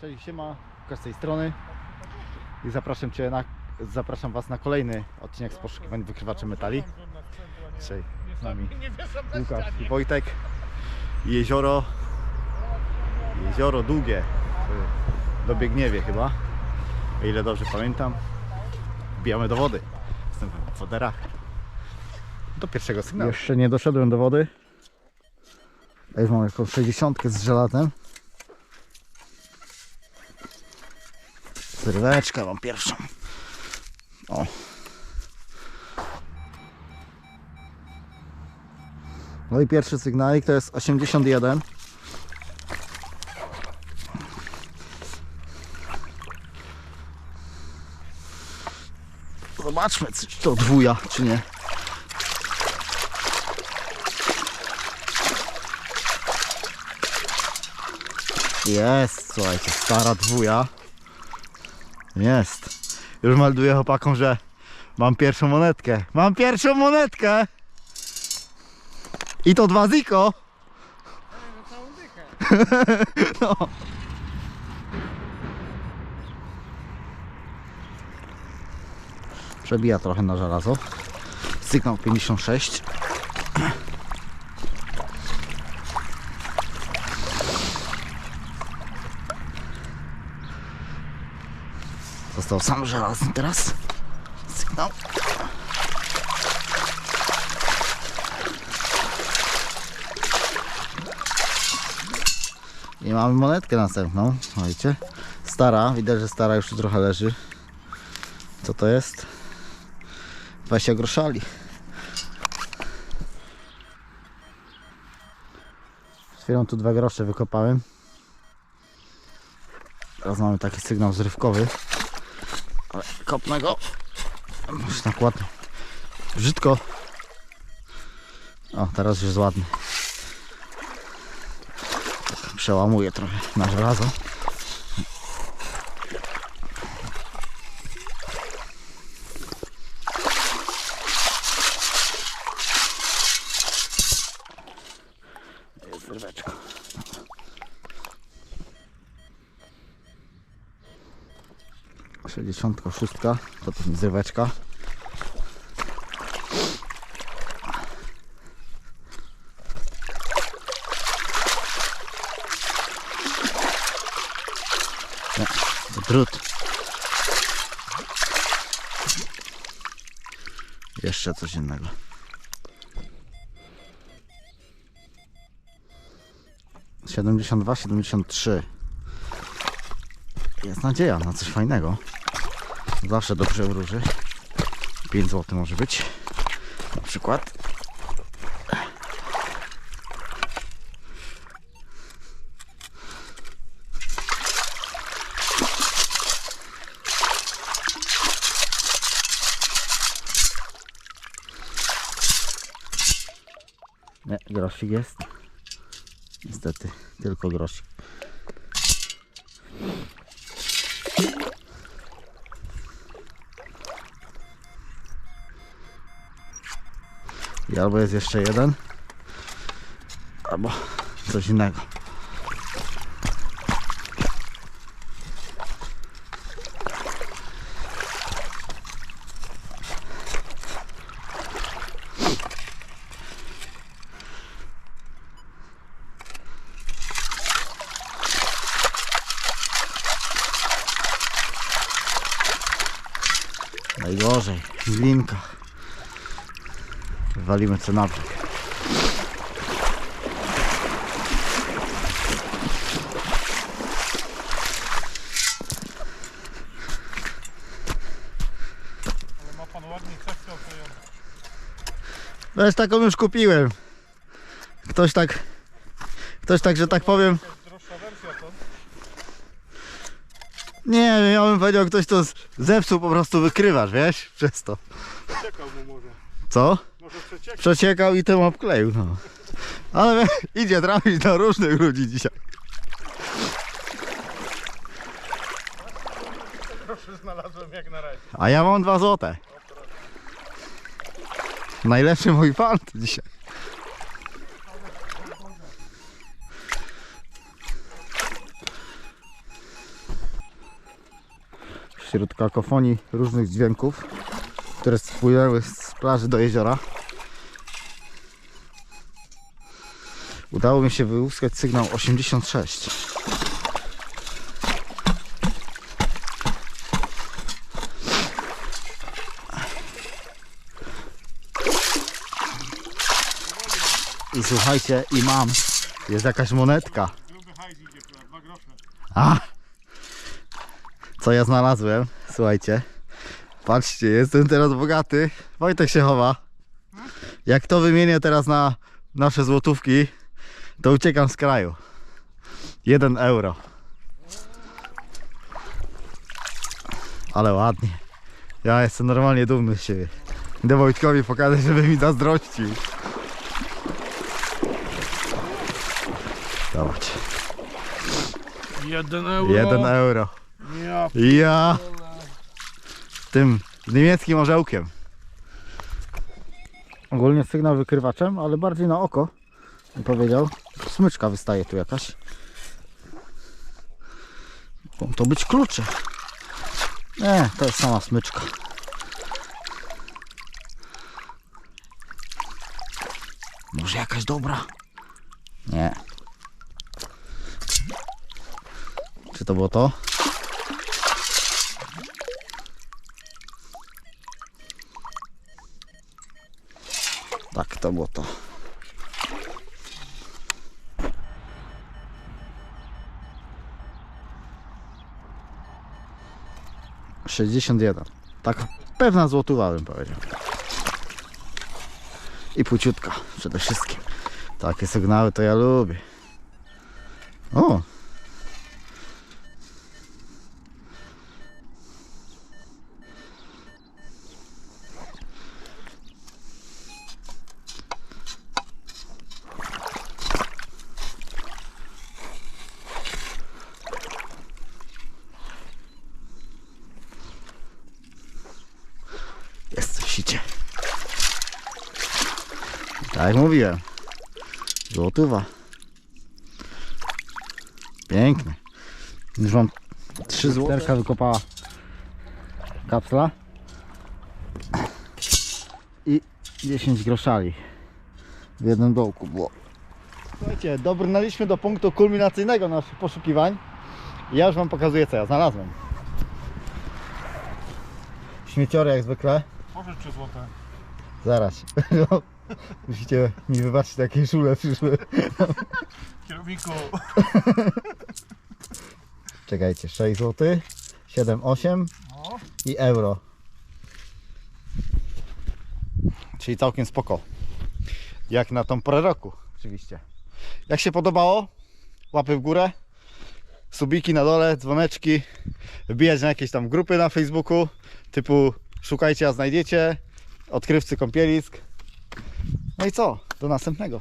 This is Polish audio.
Cześć, siema, Łukasz z tej strony i zapraszam Cię na, zapraszam Was na kolejny odcinek z poszukiwań wykrywaczy metali. Dzisiaj z nami Łukasz i Wojtek jezioro, jezioro długie w Dobiegniewie chyba, o ile dobrze pamiętam. Wbijamy do wody, jestem w woderach. Do pierwszego sygnału. Jeszcze nie doszedłem do wody. Już mam jakąś 60 z żelatem. Zryweczkę mam pierwszą. O. No i pierwszy sygnalik to jest 81. Zobaczmy, czy to dwuja, czy nie. Jest, słuchajcie, stara dwuja. Jest. Już melduję chłopakom, że mam pierwszą monetkę. Mam pierwszą monetkę! I to dwa ziko! No. Przebija trochę na żelazo. Sygnał 56. Został sam żelazny teraz. Sygnał. I mamy monetkę następną. Słuchajcie. Stara. Widać, że stara już trochę leży. Co to jest? 20 groszali. Chwilą tu dwa grosze wykopałem. Teraz mamy taki sygnał zrywkowy. Ale kopnę go. Może tak ładnie. Brzydko. O, teraz już jest ładny. Przełamuję trochę na żelazo. 66, to też zryweczka. drut. Jeszcze coś innego. Siedemdziesiąt dwa, siedemdziesiąt trzy. Jest nadzieja na coś fajnego. Zawsze dobrze wróży. 5 zł może być. Na przykład. Nie, grosik jest. Niestety, tylko grosik. Albo jest jeszcze jeden, albo coś innego. Najgorzej, w linkach. Walimy co na brzeg. Ale ma pan ładnie kwestię oklejoną. Weź taką już kupiłem. Ktoś tak, ktoś tak, że tak powiem, To jest droższa wersja to. nie wiem, ja bym powiedział, ktoś to z- zepsuł, po prostu wykrywasz, wiesz, przez to. Przeciekał mu może. Co? Może przeciekał. Przeciekał i tym obkleił, no. Ale idzie trafić do różnych ludzi dzisiaj. Znalazłem jak na razie. A ja mam dwa złote. Najlepszy mój fan dzisiaj. wśród kakofonii różnych dźwięków, które spłynęły z plaży do jeziora. Udało mi się wyłuskać sygnał 86. I słuchajcie, i mam. Jest jakaś monetka. A! Co ja znalazłem? Słuchajcie. Patrzcie, jestem teraz bogaty. Wojtek się chowa. Jak to wymienię teraz na nasze złotówki, to uciekam z kraju. 1 euro. Ale ładnie. Ja jestem normalnie dumny z siebie. Idę Wojtkowi pokazać, żeby mi zazdrościł. Zobacz. Jeden euro. 1 euro. Ja Ja tym niemieckim orzełkiem. Ogólnie sygnał wykrywaczem, ale bardziej na oko. Powiedział. Smyczka wystaje tu jakaś. Mogą to być klucze. Nie, to jest sama smyczka. Może jakaś dobra? Nie. Czy to było to? Tak, to było to. Sześćdziesiąt jeden. Taka pewna złotówa bym powiedział. I płciutka przede wszystkim. Takie sygnały to ja lubię. O! Jest coś sicie. Tak jak mówiłem. Złotówa. Piękny. Już mam 3 złote. wykopała kapsla. I 10 groszali. W jednym dołku było. Słuchajcie, dobrnęliśmy do punktu kulminacyjnego naszych poszukiwań. I Ja już wam pokazuję co ja znalazłem. Śmieciory jak zwykle. Pożycz czy złote. Zaraz. Musicie mi wybaczyć takie szule przyszły. Kierowniku. Czekajcie, 6 zł, 7, 8 No. i euro. Czyli całkiem spoko. Jak na tą porę roku, oczywiście. Jak się podobało? Łapy w górę, subiki na dole, dzwoneczki, wbijać na jakieś tam grupy na Facebooku, typu szukajcie, a znajdziecie, odkrywcy kąpielisk. No i co? Do następnego.